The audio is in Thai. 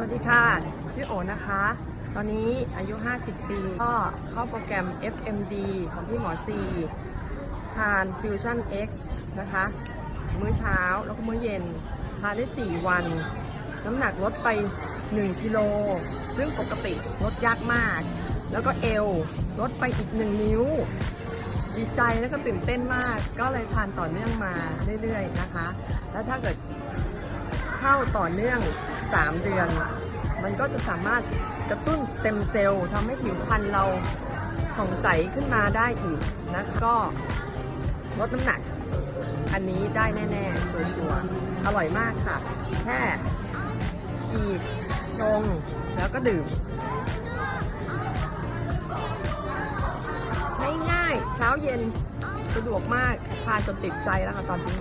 สวัสดีค่ะ ชื่อโอนะคะ ตอนนี้อายุ 50 ปี ก็เข้าโปรแกรม FMD ของพี่หมอซีทาน Fusion X นะคะ มื้อเช้าแล้วก็มื้อเย็น ทานได้ 4 วัน น้ำหนักลดไป 1 กิโล ซึ่งปกติลดยากมาก แล้วก็เอวลดไปอีก 1 นิ้ว ดีใจแล้วก็ตื่นเต้นมาก ก็เลยทานต่อเนื่องมาเรื่อยๆนะคะ แล้วถ้าเกิดเข้าต่อเนื่อง 3 เดือน มันก็จะสามารถกระตุ้นสเต็มเซลล์ทำให้ผิวพรรณเราผ่องใสขึ้นมาได้อีกนะก็ลดน้ำหนัก อันนี้ได้แน่ ๆ ชัวร์ๆอร่อยมากค่ะ แค่ฉีดชงแล้วก็ดื่มง่ายๆเช้าเย็นสะดวกมากทานจนติดใจแล้วค่ะตอนนี้